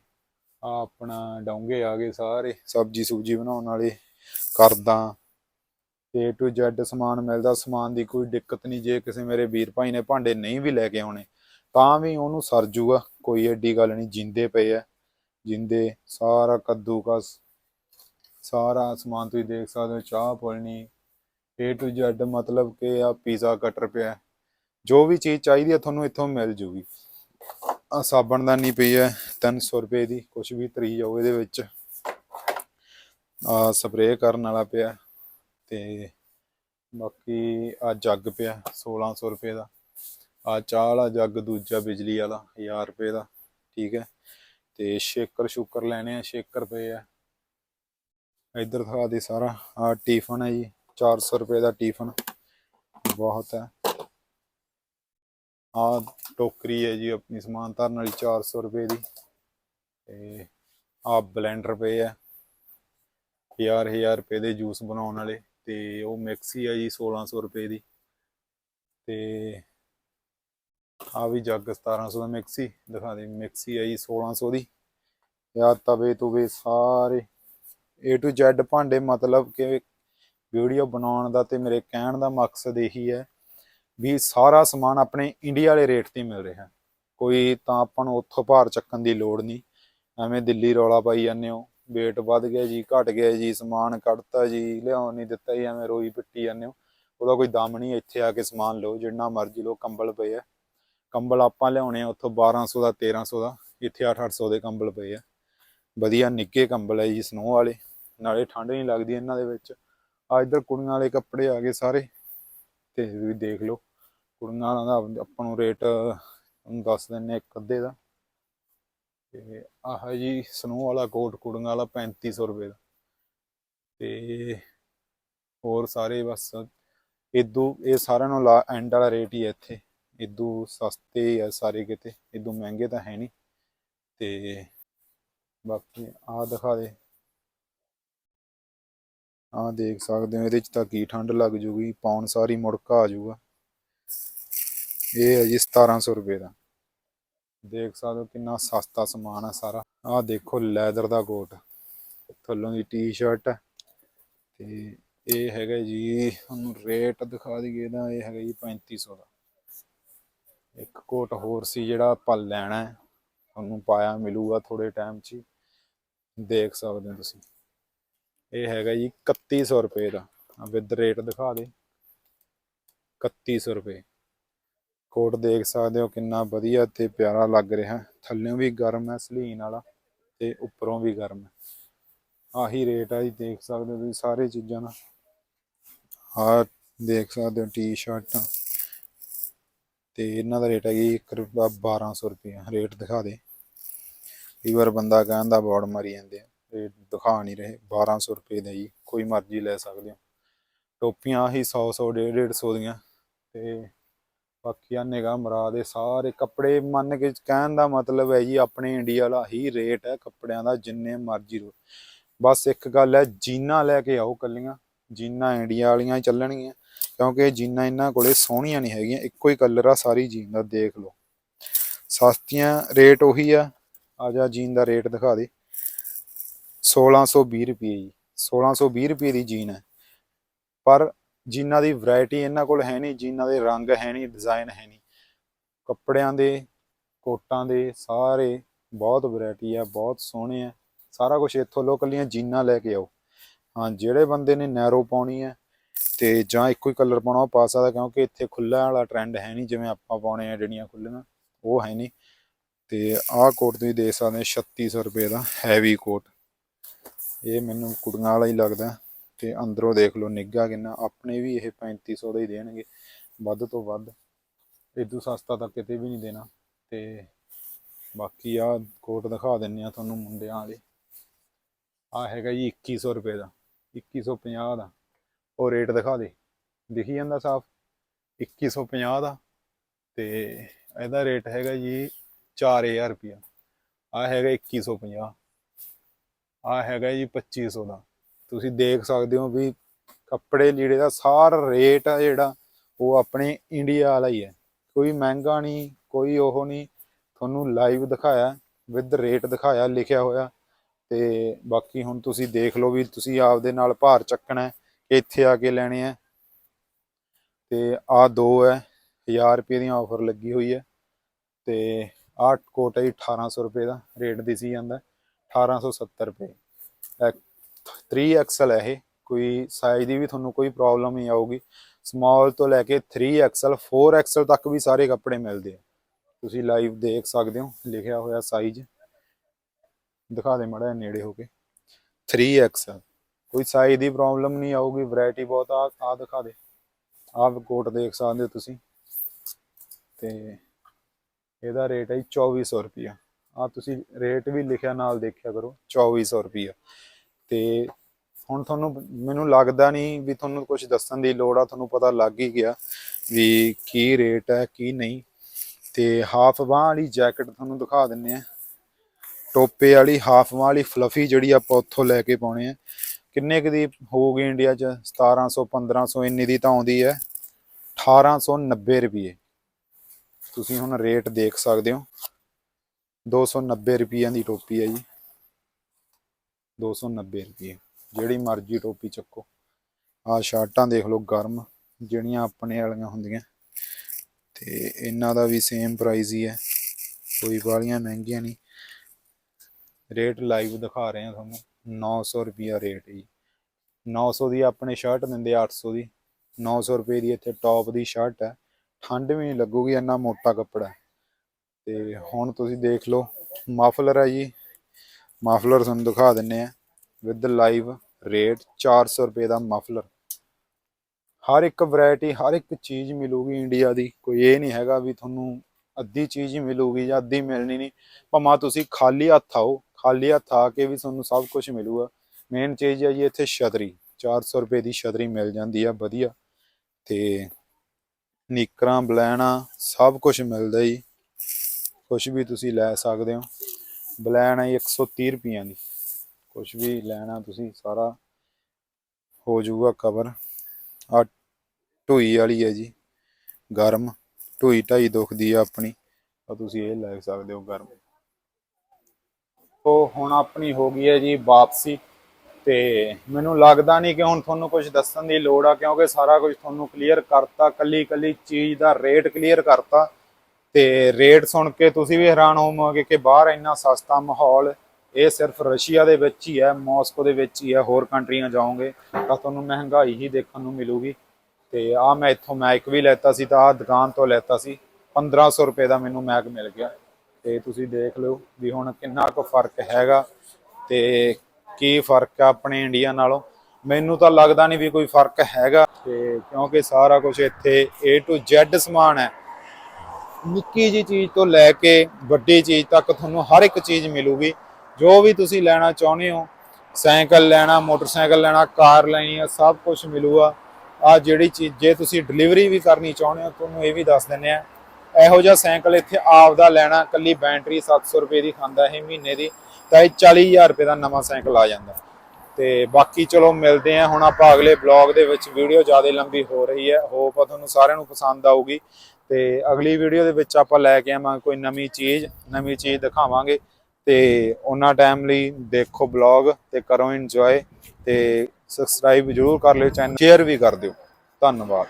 ਆ ਆਪਣਾ ਡੋਂਗੇ ਆ ਗਏ ਸਾਰੇ। ਸਬਜੀ ਸੁਬਜੀ ਬਣਾਉਣ ਵਾਲੇ। ਕਰਦਾ। A to Z ਸਮਾਨ ਮਿਲਦਾ। ਸਮਾਨ ਦੀ ਕੋਈ ਦਿੱਕਤ ਨਹੀਂ। ਜੇ ਕਿਸੇ ਮੇਰੇ ਵੀਰ ਭਾਈ ਨੇ ਭਾਂਡੇ ਨਹੀਂ ਵੀ ਲੈ ਕੇ ਆਉਣੇ ਤਾਂ ਵੀ ਉਹਨੂੰ ਸਰ ਜੂਗਾ, ਕੋਈ ਐਡੀ ਗੱਲ ਨਹੀਂ, ਜਿੰਦੇ ਪਏ ਆ, ਜਿੰਦੇ, ਸਾਰਾ ਕੱਦੂਕਸ, ਸਾਰਾ ਸਮਾਨ ਤੁਸੀਂ ਦੇਖ ਸਕਦੇ ਹੋ, ਚਾਹ ਪੁਲਣੀ A to Z ਮਤਲਬ ਕਿ ਆ ਪੀਜ਼ਾ ਕਟਰ ਪਿਆ। ਜੋ ਵੀ ਚੀਜ਼ ਚਾਹੀਦੀ ਹੈ ਤੁਹਾਨੂੰ ਇੱਥੋਂ ਮਿਲ ਜੂਗੀ। ਆ ਸਾਬਣਦਾਨੀ ਪਈ ਹੈ 300 ਰੁਪਏ ਦੀ ਕੁਝ ਵੀ ਤਰੀ ਜਾਓ ਇਹਦੇ ਵਿੱਚ। ਆ ਸਪਰੇਅ ਕਰਨ ਵਾਲਾ ਪਿਆ ਤੇ ਬਾਕੀ ਆ ਜੱਗ ਪਿਆ 1600 ਰੁਪਏ ਦਾ। ਆ ਚਾਹ ਵਾਲਾ ਜੱਗ ਦੂਜਾ ਬਿਜਲੀ ਵਾਲਾ 1000 ਰੁਪਏ ਦਾ, ਠੀਕ ਹੈ। ਤੇ ਸ਼ੇਕਰ ਸ਼ੂਕਰ ਲੈਣੇ ਆ, ਸ਼ੇਕਰ ਪਏ ਆ। ਇੱਧਰ ਦਿਖਾ ਦੇ ਸਾਰਾ ਆ ਟਿਫਨ ਹੈ ਜੀ 400 ਰੁਪਏ ਦਾ ਟਿਫਨ, ਬਹੁਤ ਹੈ। ਆ ਟੋਕਰੀ ਹੈ ਜੀ ਆਪਣੀ ਸਮਾਨ ਧਰਨ ਵਾਲੀ 400 ਰੁਪਏ ਦੀ। ਤੇ ਆ ਬਲੈਂਡਰ ਪਏ ਆ, ਹਜ਼ਾਰ ਹਜ਼ਾਰ ਰੁਪਏ ਦੇ ਜੂਸ ਬਣਾਉਣ ਵਾਲੇ। ਤੇ ਉਹ ਮਿਕਸੀ ਹੈ ਜੀ 1600 ਰੁਪਏ ਦੀ। ਤੇ ਆ ਵੀ ਜੱਗ 1700 ਦਾ ਮਿਕਸੀ ਦਿਖਾ ਦੇ ਮਿਕਸੀ ਹੈ ਜੀ 1600 ਦੀ। ਯਾ ਤਵੇ ਤੁਵੇ ਸਾਰੇ, A to Z ਭਾਂਡੇ ਮਤਲਬ ਕਿ ਵੀਡੀਓ ਬਣਾਉਣ ਦਾ ਤੇ ਮੇਰੇ ਕਹਿਣ ਦਾ ਮਕਸਦ ਇਹੀ ਹੈ ਵੀ ਸਾਰਾ ਸਮਾਨ ਆਪਣੇ ਇੰਡੀਆ ਵਾਲੇ ਰੇਟ ਤੇ ਮਿਲ ਰਿਹਾ। ਕੋਈ ਤਾਂ ਆਪਾਂ ਨੂੰ ਉੱਥੋਂ ਭਾਰ ਚੱਕਣ ਦੀ ਲੋੜ ਨਹੀਂ। ਐਵੇਂ ਦਿੱਲੀ ਰੌਲਾ ਪਾਈ ਜਾਂਦੇ ਹੋ, weight ਵੱਧ ਗਿਆ ਜੀ, ਘਟ ਗਿਆ ਜੀ, ਸਮਾਨ ਕੱਢਤਾ ਜੀ, ਲਿਆਉਣ ਨਹੀਂ ਦਿੱਤਾ ਜੀ, ਐਵੇਂ ਰੋਈ ਪਿੱਟੀ ਜਾਂਦੇ ਹੋ। ਉਹਦਾ ਕੋਈ ਦਮ ਨਹੀਂ ਇੱਥੇ ਆ ਕੇ ਸਮਾਨ ਲਓ, ਜਿੰਨਾ ਮਰਜ਼ੀ ਲਓ, ਕੰਬਲ ਪਏ ਆ। ਕੰਬਲ ਆਪਾਂ ਲਿਆਉਣੇ ਆ ਉੱਥੋਂ 1200 ਦਾ 1300 ਦਾ, ਇੱਥੇ 8-800 ਦੇ ਕੰਬਲ ਪਏ ਆ। ਵਧੀਆ ਨਿੱਘੇ ਕੰਬਲ ਹੈ ਜੀ, ਸਨੋ ਵਾਲੇ। ਨਾਲੇ ਠੰਡ ਨਹੀਂ ਲੱਗਦੀ ਇਹਨਾਂ ਦੇ ਵਿੱਚ। ਆ ਇੱਧਰ ਕੁੜੀਆਂ ਵਾਲੇ ਕੱਪੜੇ ਆ ਗਏ ਸਾਰੇ। ਤੇ ਵੀ ਦੇਖ ਲਓ, ਕੁੜੀਆਂ ਵਾਲਾ ਦਾ ਆਪਾਂ ਨੂੰ ਰੇਟ ਦੱਸ ਦਿੰਨੇ ਇੱਕ ਅੱਧੇ ਦਾ। ਤੇ ਆਹ ਜੀ, ਸਨੋ ਵਾਲਾ ਕੋਟ ਕੁੜੀਆਂ ਵਾਲਾ 3500 ਰੁਪਏ ਦਾ। ਤੇ ਹੋਰ ਸਾਰੇ ਬਸ ਇਦੋਂ ਇਹ ਸਾਰਿਆਂ ਨੂੰ ਲਾ ਐਂਡ ਵਾਲਾ ਰੇਟ ਹੀ ਹੈ ਇੱਥੇ। ਇਦੋਂ ਸਸਤੇ ਆ ਸਾਰੇ ਕਿਤੇ ਇਦੋਂ ਮਹਿੰਗੇ ਤਾਂ ਹੈ ਨਹੀਂ ਤੇ ਬਾਕੀ ਆਹ ਦਿਖਾ ਦੇ। ਆਹ ਦੇਖ ਸਕਦੇ ਹੋ, ਇਹਦੇ ਚ ਤਾਂ ਕੀ ਠੰਡ ਲੱਗ ਜੂਗੀ ਪਾਉਣ ਸਾਰੀ ਮੁੜਕਾ ਆ ਜੂਗਾ। ਇਹ ਹੈ ਜੀ 1700 ਰੁਪਏ ਦਾ। ਦੇਖ ਸਕਦੇ ਹੋ ਕਿੰਨਾ ਸਸਤਾ ਸਮਾਨ ਆ ਸਾਰਾ। ਆਹ ਦੇਖੋ ਲੈਦਰ ਦਾ ਕੋਟ, ਥੱਲੋਂ ਦੀ ਟੀ-ਸ਼ਰਟ। ਤੇ ਇਹ ਹੈਗਾ ਜੀ, ਤੁਹਾਨੂੰ ਰੇਟ ਦਿਖਾ ਦਈਏ ਇਹਦਾ ਇਹ ਹੈਗਾ ਜੀ 3500 ਦਾ। ਇੱਕ ਕੋਟ ਹੋਰ ਸੀ ਜਿਹੜਾ ਆਪਾਂ ਲੈਣਾ ਹੈ। ਤੁਹਾਨੂੰ ਪਾਇਆ, ਮਿਲੂਗਾ ਥੋੜੇ ਟਾਈਮ 'ਚ ਦੇਖ ਸਕਦੇ ਹੋ ਤੁਸੀਂ। ਇਹ ਹੈਗਾ ਜੀ 3100 ਰੁਪਏ ਦਾ। ਵਿਦ ਰੇਟ ਦਿਖਾ ਦੇ। 3100 ਰੁਪਏ। ਕੋਟ ਦੇਖ ਸਕਦੇ ਹੋ ਕਿੰਨਾ ਵਧੀਆ ਤੇ ਪਿਆਰਾ ਲੱਗ ਰਿਹਾ। ਥੱਲਿਓਂ ਵੀ ਗਰਮ ਹੈ, ਸਲੀਨ ਵਾਲਾ ਤੇ ਉੱਪਰੋਂ ਵੀ ਗਰਮ ਹੈ। ਆਹੀ ਰੇਟ ਆ ਜੀ, ਦੇਖ ਸਕਦੇ ਹੋ ਤੁਸੀਂ ਸਾਰੇ ਚੀਜ਼ਾਂ ਦਾ। ਆਹ ਦੇਖ ਸਕਦੇ ਹੋ ਟੀ-ਸ਼ਰਟਾਂ ਤੇ ਇਹਨਾਂ ਦਾ ਰੇਟ ਹੈ ਜੀ 1 ਰੁਪਿਆ 1200 ਰੁਪਏ ਰੇਟ ਦਿਖਾ ਦੇ। ਕਈ ਵਾਰ ਬੰਦਾ ਕਹਿੰਦਾ ਬੋਰਡ ਮਾਰੀ ਜਾਂਦੇ ਆ। ਰੇਟ ਦਿਖਾ ਨਹੀਂ ਰਹੇ। 1200 ਰੁਪਏ ਦਾ ਜੀ, ਕੋਈ ਮਰਜ਼ੀ ਲੈ ਸਕਦੇ ਹੋ। ਟੋਪੀਆਂ ਆਹੀ 100 100 150 150 ਦੀਆਂ। ਤੇ ਬਾਕੀ ਆ ਨਿਗਾਹ ਮਰਾ ਦੇ ਸਾਰੇ ਕੱਪੜੇ। ਮੰਨ ਕੇ ਕਹਿਣ ਦਾ ਮਤਲਬ ਹੈ ਜੀ, ਆਪਣੇ ਇੰਡੀਆ ਵਾਲਾ ਹੀ ਰੇਟ ਹੈ ਕੱਪੜਿਆਂ ਦਾ, ਜਿੰਨੇ ਮਰਜ਼ੀ ਰੋ। ਬਸ ਇੱਕ ਗੱਲ ਹੈ, ਜੀਨਾਂ ਲੈ ਕੇ ਆਓ ਕੱਲੀਆਂ ਜੀਨਾਂ ਇੰਡੀਆ ਵਾਲੀਆਂ ਹੀ ਚੱਲਣਗੀਆਂ। ਕਿਉਂਕਿ ਜੀਨਾਂ ਇਹਨਾਂ ਕੋਲੇ ਸੋਹਣੀਆਂ ਨਹੀਂ ਹੈਗੀਆਂ, ਇੱਕੋ ਹੀ ਕਲਰ ਆ ਸਾਰੀ ਜੀਨ ਦਾ, ਦੇਖ ਲਓ। ਸਸਤੀਆਂ ਰੇਟ ਉਹੀ ਆ। ਆ ਜਾ ਜੀਨ ਦਾ ਰੇਟ ਦਿਖਾ ਦੇ। 1620 ਰੁਪਏ ਜੀ। 1620 ਰੁਪਏ ਦੀ ਜੀਨ ਹੈ। ਪਰ ਜੀਨਾਂ ਦੀ ਵੈਰਾਈਟੀ ਇਹਨਾਂ ਕੋਲ ਹੈ ਨਹੀਂ, ਜੀਨਾਂ ਦੇ ਰੰਗ ਹੈ ਨਹੀਂ ਡਿਜ਼ਾਈਨ ਹੈ ਨਹੀਂ, ਕੱਪੜਿਆਂ ਦੇ, ਕੋਟਾਂ ਦੇ, ਸਾਰੇ ਬਹੁਤ ਵੈਰਾਈਟੀ ਆ, ਬਹੁਤ ਸੋਹਣੇ ਆ। ਸਾਰਾ ਕੁਝ ਇੱਥੋਂ ਲੋਕਲੀਆਂ ਜੀਨਾਂ ਲੈ ਕੇ ਆਓ। ਹਾਂ, ਜਿਹੜੇ ਬੰਦੇ ਨੇ ਨੈਰੋ ਪਾਉਣੀ ਹੈ ਤੇ ਜਾਂ ਇੱਕੋ ਹੀ ਕਲਰ ਪਾਉਣਾ, ਉਹ ਪਾ ਸਕਦਾ ਕਿਉਂਕਿ ਇੱਥੇ ਖੁੱਲਾ ਵਾਲਾ ਟ੍ਰੈਂਡ ਹੈ ਨਹੀਂ, ਜਿਵੇਂ ਆਪਾਂ ਪਾਉਣੇ ਆ ਜਿਹੜੀਆਂ ਖੁੱਲੀਆਂ ਉਹ ਹੈ ਨਹੀਂ। ਤੇ ਆਹ ਕੋਟ ਤੁਸੀਂ ਦੇਖ ਸਕਦੇ ਹੋ 3600 ਰੁਪਏ ਦਾ ਹੈਵੀ ਕੋਟ ਇਹ ਮੈਨੂੰ ਕੁੜੀਆਂ ਵਾਲਾ ਹੀ ਲੱਗਦਾ। ਤੇ ਅੰਦਰੋਂ ਦੇਖ ਲਓ, ਨਿੱਘਾ ਕਿੰਨਾ, ਆਪਣੇ ਵੀ ਇਹ 3500 ਦਾ ਹੀ ਦੇਣਗੇ, ਵੱਧ ਤੋਂ ਵੱਧ। ਇਦੋਂ ਸਸਤਾ ਤਾਂ ਕਿਤੇ ਵੀ ਨਹੀਂ ਦੇਣਾ। ਤੇ ਬਾਕੀ ਆ ਕੋਟ ਦਿਖਾ ਦਿੰਨੇ ਆ ਤੁਹਾਨੂੰ ਮੁੰਡਿਆਂ ਵਾਲੇ। ਆ ਹੈਗਾ ਜੀ 2100 ਰੁਪਏ ਦਾ 2150 ਦਾ। ਉਹ ਰੇਟ ਦਿਖਾ ਦੇ। ਦਿਖੀ ਜਾਂਦਾ ਸਾਫ਼। 2150 ਦਾ। ਤੇ ਇਹਦਾ ਰੇਟ ਹੈਗਾ ਜੀ 4000 ਰੁਪਇਆ। ਆ ਹੈਗਾ 2150 ਆ ਹੈਗਾ ਜੀ 2500 ਦਾ। ਤੁਸੀਂ ਦੇਖ ਸਕਦੇ ਹੋ ਵੀ ਕੱਪੜੇ ਲੀੜੇ ਦਾ ਸਾਰਾ ਰੇਟ ਆ ਜਿਹੜਾ, ਉਹ ਆਪਣੇ ਇੰਡੀਆ ਵਾਲਾ ਹੀ ਹੈ ਕੋਈ ਮਹਿੰਗਾ ਨਹੀਂ, ਕੋਈ ਉਹ ਨਹੀਂ। ਤੁਹਾਨੂੰ ਲਾਈਵ ਦਿਖਾਇਆ ਵਿਦ ਰੇਟ ਦਿਖਾਇਆ, ਲਿਖਿਆ ਹੋਇਆ। ਤੇ ਬਾਕੀ ਹੁਣ ਤੁਸੀਂ ਦੇਖ ਲਓ ਵੀ ਤੁਸੀਂ ਆਪਦੇ ਨਾਲ ਭਾਰ ਚੱਕਣਾ ਇੱਥੇ ਆ ਕੇ ਲੈਣੇ ਆ। ਤੇ ਆ ਦੋ ਹੈ 1000 ਰੁਪਏ ਦੀ ਆਫਰ ਲੱਗੀ ਹੋਈ ਹੈ ਤੇ ਆਹ ਕੋਟ ਹੈ ਜੀ 1800 ਰੁਪਏ ਦਾ ਰੇਟ ਦਿਸੀ ਜਾਂਦਾ 1870 ਰੁਪਏ। 3XL ਹੈ ਇਹ, ਕੋਈ ਸਾਈਜ਼ ਦੀ ਵੀ ਤੁਹਾਨੂੰ ਕੋਈ ਪ੍ਰੋਬਲਮ ਨਹੀਂ ਆਊਗੀ। ਸਮਾਲ ਤੋਂ ਲੈ ਕੇ 3XL 4XL ਤੱਕ ਵੀ ਸਾਰੇ ਕੱਪੜੇ ਮਿਲਦੇ ਆ। ਤੁਸੀਂ ਲਾਈਵ ਦੇਖ ਸਕਦੇ ਹੋ, ਲਿਖਿਆ ਹੋਇਆ ਸਾਈਜ਼ ਦਿਖਾ ਦੇ ਮੜਾ ਨੇੜੇ ਹੋ ਕੇ। 3XL ਕੋਈ ਸਾਈਜ਼ ਦੀ ਪ੍ਰੋਬਲਮ ਨਹੀਂ ਆਊਗੀ ਵੈਰਾਈਟੀ ਬਹੁਤ ਆ ਆ ਦਿਖਾ ਦੇ। ਆਹ ਕੋਟ ਦੇਖ ਸਕਦੇ ਹੋ ਤੁਸੀਂ। ਤੇ ਇਹਦਾ ਰੇਟ ਹੈ ਜੀ 2400 ਰੁਪਿਆ ਆ ਤੁਸੀਂ ਰੇਟ ਵੀ ਲਿਖਿਆ ਨਾਲ ਦੇਖਿਆ ਕਰੋ 2400 ਰੁਪਿਆ ਤੇ ਹੁਣ ਤੁਹਾਨੂੰ ਮੈਨੂੰ ਲੱਗਦਾ ਨਹੀਂ ਵੀ ਤੁਹਾਨੂੰ ਕੁਝ ਦੱਸਣ ਦੀ ਲੋੜ ਆ, ਤੁਹਾਨੂੰ ਪਤਾ ਲੱਗ ਹੀ ਗਿਆ ਵੀ ਕੀ ਰੇਟ ਹੈ ਕੀ ਨਹੀਂ। ਤੇ ਹਾਫ ਬਾਂਹ ਵਾਲੀ ਜੈਕਟ ਤੁਹਾਨੂੰ ਦਿਖਾ ਦਿੰਨੇ ਆ। ਟੋਪੇ ਵਾਲੀ ਹਾਫ ਬਾਂਹ ਵਾਲੀ ਫਲਫੀ ਜਿਹੜੀ ਆਪਾਂ ਉੱਥੋਂ ਲੈ ਕੇ ਪਾਉਣੇ ਆ। ਕਿੰਨੇ ਕੁ ਦੀ ਹੋਊਗੀ ਇੰਡੀਆ 'ਚ? 1700 1500 ਇੰਨੀ ਦੀ ਤਾਂ ਆਉਂਦੀ ਹੈ। 1890 ਰੁਪਏ। ਤੁਸੀਂ ਹੁਣ ਰੇਟ ਦੇਖ ਸਕਦੇ ਹੋ। 290 ਰੁਪਈਆਂ ਦੀ ਟੋਪੀ ਹੈ ਜੀ। 290 ਰੁਪਏ ਜਿਹੜੀ ਮਰਜ਼ੀ ਟੋਪੀ ਚੱਕੋ। ਆਹ ਸ਼ਰਟਾਂ ਦੇਖ ਲਓ ਗਰਮ, ਜਿਹੜੀਆਂ ਆਪਣੇ ਵਾਲੀਆਂ ਹੁੰਦੀਆਂ। ਤੇ ਇਹਨਾਂ ਦਾ ਵੀ ਸੇਮ ਪ੍ਰਾਈਸ ਹੀ ਹੈ। ਕੋਈ ਵਾਲੀਆਂ ਮਹਿੰਗੀਆਂ ਨਹੀਂ। ਰੇਟ ਲਾਈਵ ਦਿਖਾ ਰਹੇ ਆ ਤੁਹਾਨੂੰ। 900 ਰੁਪਿਆ ਰੇਟ ਜੀ। 900 ਦੀ ਆਪਣੇ ਸ਼ਰਟ ਦਿੰਦੇ ਆ 800 ਦੀ। 900 ਰੁਪਏ ਦੀ ਇੱਥੇ ਟੌਪ ਦੀ ਸ਼ਰਟ ਹੈ। ਠੰਡ ਵੀ ਨਹੀਂ ਲੱਗੂਗੀ, ਇੰਨਾ ਮੋਟਾ ਕੱਪੜਾ ਹੈ। ਤੇ ਹੁਣ ਤੁਸੀਂ ਦੇਖ ਲਓ ਮਫਲਰ ਹੈ ਜੀ। ਮਫਲਰ ਤੁਹਾਨੂੰ ਦਿਖਾ ਦਿੰਨੇ ਆ। ਵਿਦ ਲਾਈਵ ਰੇਟ 400 ਰੁਪਏ ਦਾ ਮਫਲਰ ਹਰ ਇੱਕ ਵੈਰਾਈਟੀ ਹਰ ਇੱਕ ਚੀਜ਼ ਮਿਲੂਗੀ ਇੰਡੀਆ ਦੀ। ਕੋਈ ਇਹ ਨਹੀਂ ਹੈਗਾ ਵੀ ਤੁਹਾਨੂੰ ਅੱਧੀ ਚੀਜ਼ ਹੀ ਮਿਲੂਗੀ ਜਾਂ ਅੱਧੀ ਮਿਲਣੀ ਨਹੀਂ। ਭਾਵੇਂ ਤੁਸੀਂ ਖਾਲੀ ਹੱਥ ਆਓ ਖਾਲੀ ਹੱਥ ਆ ਕੇ ਵੀ ਤੁਹਾਨੂੰ ਸਭ ਕੁਝ ਮਿਲੂਗਾ। ਮੇਨ ਚੀਜ਼ ਹੈ ਜੀ ਇੱਥੇ ਛਤਰੀ 400 ਰੁਪਏ ਦੀ ਛਤਰੀ ਮਿਲ ਜਾਂਦੀ ਆ, ਵਧੀਆ। ਤੇ ਨੀਕਰਾਂ, ਬਲੈਣਾ, ਸਭ ਕੁਝ ਮਿਲਦਾ ਜੀ। ਕੁਝ ਵੀ ਤੁਸੀਂ ਲੈ ਸਕਦੇ ਹੋ। ਬਲੈਣ ਹੈ ਜੀ 130 ਰੁਪਈਆਂ ਦੀ। ਕੁਝ ਵੀ ਲੈਣਾ ਤੁਸੀਂ, ਸਾਰਾ ਹੋ ਜਾਊਗਾ ਕਵਰ ਆ ਢੂਈ ਵਾਲੀ ਹੈ ਜੀ। ਗਰਮ। ਢੂਈ ਢਾਈ ਦੁਖਦੀ ਆ ਆਪਣੀ। ਤਾਂ ਤੁਸੀਂ ਇਹ ਲੈ ਸਕਦੇ ਹੋ ਗਰਮ। ਉਹ ਹੁਣ ਆਪਣੀ ਹੋ ਗਈ ਹੈ ਜੀ ਵਾਪਸੀ ਤੇ ਮੈਨੂੰ ਲੱਗਦਾ ਨਹੀਂ ਕਿ ਹੁਣ ਤੁਹਾਨੂੰ ਕੁਝ ਦੱਸਣ ਦੀ ਲੋੜ ਆ, ਕਿਉਂਕਿ ਸਾਰਾ ਕੁਝ ਤੁਹਾਨੂੰ ਕਲੀਅਰ ਕਰਤਾ ਕੱਲੀ ਕੱਲੀ ਚੀਜ਼ ਦਾ ਰੇਟ ਕਲੀਅਰ ਕਰਤਾ ਤੇ ਰੇਟ ਸੁਣ ਕੇ ਤੁਸੀਂ ਵੀ ਹੈਰਾਨ ਹੋਵੋਗੇ ਕਿ ਬਾਹਰ ਇੰਨਾ ਸਸਤਾ ਮਾਹੌਲ, ਇਹ ਸਿਰਫ ਰਸ਼ੀਆ ਦੇ ਵਿੱਚ ਹੀ ਹੈ, ਮਾਸਕੋ ਦੇ ਵਿੱਚ ਹੀ ਹੈ, ਹੋਰ ਕੰਟਰੀਆਂ ਜਾਓਗੇ ਤਾਂ ਤੁਹਾਨੂੰ ਮਹਿੰਗਾਈ ਹੀ ਦੇਖਣ ਨੂੰ ਮਿਲੂਗੀ ਤੇ ਆ ਮੈਂ ਇੱਥੋਂ ਮੈਕ ਵੀ ਲੈਤਾ ਸੀ ਤਾਂ ਆ ਦੁਕਾਨ ਤੋਂ ਲੈਤਾ ਸੀ 1500 ਰੁਪਏ ਦਾ ਮੈਨੂੰ ਮੈਕ ਮਿਲ ਗਿਆ। ਤੇ ਤੁਸੀਂ ਦੇਖ ਲਿਓ ਵੀ ਹੁਣ ਕਿੰਨਾ ਕੁ ਫ਼ਰਕ ਹੈਗਾ ਤੇ ਕੀ ਫ਼ਰਕ ਆ ਆਪਣੇ ਇੰਡੀਆ ਨਾਲੋਂ। ਮੈਨੂੰ ਤਾਂ ਲੱਗਦਾ ਨਹੀਂ ਵੀ ਕੋਈ ਫ਼ਰਕ ਹੈਗਾ ਤੇ ਕਿਉਂਕਿ ਸਾਰਾ ਕੁਝ ਇੱਥੇ A to Z ਸਮਾਨ ਹੈ। ਨਿੱਕੀ ਜੀ ਚੀਜ਼ ਤੋਂ ਲੈ ਕੇ ਵੱਡੀ ਚੀਜ਼ ਤੱਕ ਤੁਹਾਨੂੰ ਹਰ ਇੱਕ ਚੀਜ਼ ਮਿਲੂਗੀ। ਜੋ ਵੀ ਤੁਸੀਂ ਲੈਣਾ ਚਾਹੁੰਦੇ ਹੋ, ਸਾਈਕਲ ਲੈਣਾ, ਮੋਟਰਸਾਈਕਲ ਲੈਣਾ, ਕਾਰ ਲੈਣੀ ਆ, ਸਭ ਕੁਝ ਮਿਲੂਗਾ। ਆ ਜਿਹੜੀ ਚੀਜ਼, ਜੇ ਤੁਸੀਂ ਡਿਲੀਵਰੀ ਵੀ ਕਰਨੀ ਚਾਹੁੰਦੇ ਹੋ, ਤੁਹਾਨੂੰ ਇਹ ਵੀ ਦੱਸ ਦਿੰਦੇ ਆ। ਇਹੋ ਜਿਹਾ ਸਾਈਕਲ ਇੱਥੇ ਆਪ ਦਾ ਲੈਣਾ ਕੱਲੀ ਬੈਟਰੀ 700 ਰੁਪਏ ਦੀ ਖਾਂਦਾ ਇਹ ਮਹੀਨੇ ਦੀ, ਤਾਂ ਇਹ 40000 ਰੁਪਏ ਦਾ ਨਵਾਂ ਸਾਈਕਲ ਆ ਜਾਂਦਾ। ਤੇ ਬਾਕੀ ਚਲੋ ਮਿਲਦੇ ਆ ਹੁਣ ਆਪਾਂ ਅਗਲੇ ਬਲੌਗ ਦੇ ਵਿੱਚ ਵੀਡੀਓ ਜ਼ਿਆਦਾ ਲੰਬੀ ਹੋ ਰਹੀ ਹੈ ਹੋਪ ਆ ਤੁਹਾਨੂੰ ਸਾਰਿਆਂ ਨੂੰ ਪਸੰਦ ਆਊਗੀ। ਤੇ ਅਗਲੀ ਵੀਡੀਓ ਦੇ ਵਿੱਚ ਆਪਾਂ ਲੈ ਕੇ ਆਵਾਂਗੇ ਕੋਈ ਨਵੀਂ ਚੀਜ਼ ਨਵੀਂ ਚੀਜ਼ ਦਿਖਾਵਾਂਗੇ। ਤੇ ਉਹਨਾਂ ਟਾਈਮ ਲਈ ਦੇਖੋ ਬਲੌਗ ਤੇ ਕਰੋ ਇੰਜੋਏ ਤੇ ਸਬਸਕ੍ਰਾਈਬ ਜਰੂਰ ਕਰ ਲਿਓ ਚੈਨਲ ਸ਼ੇਅਰ ਵੀ ਕਰ ਦਿਓ। ਧੰਨਵਾਦ।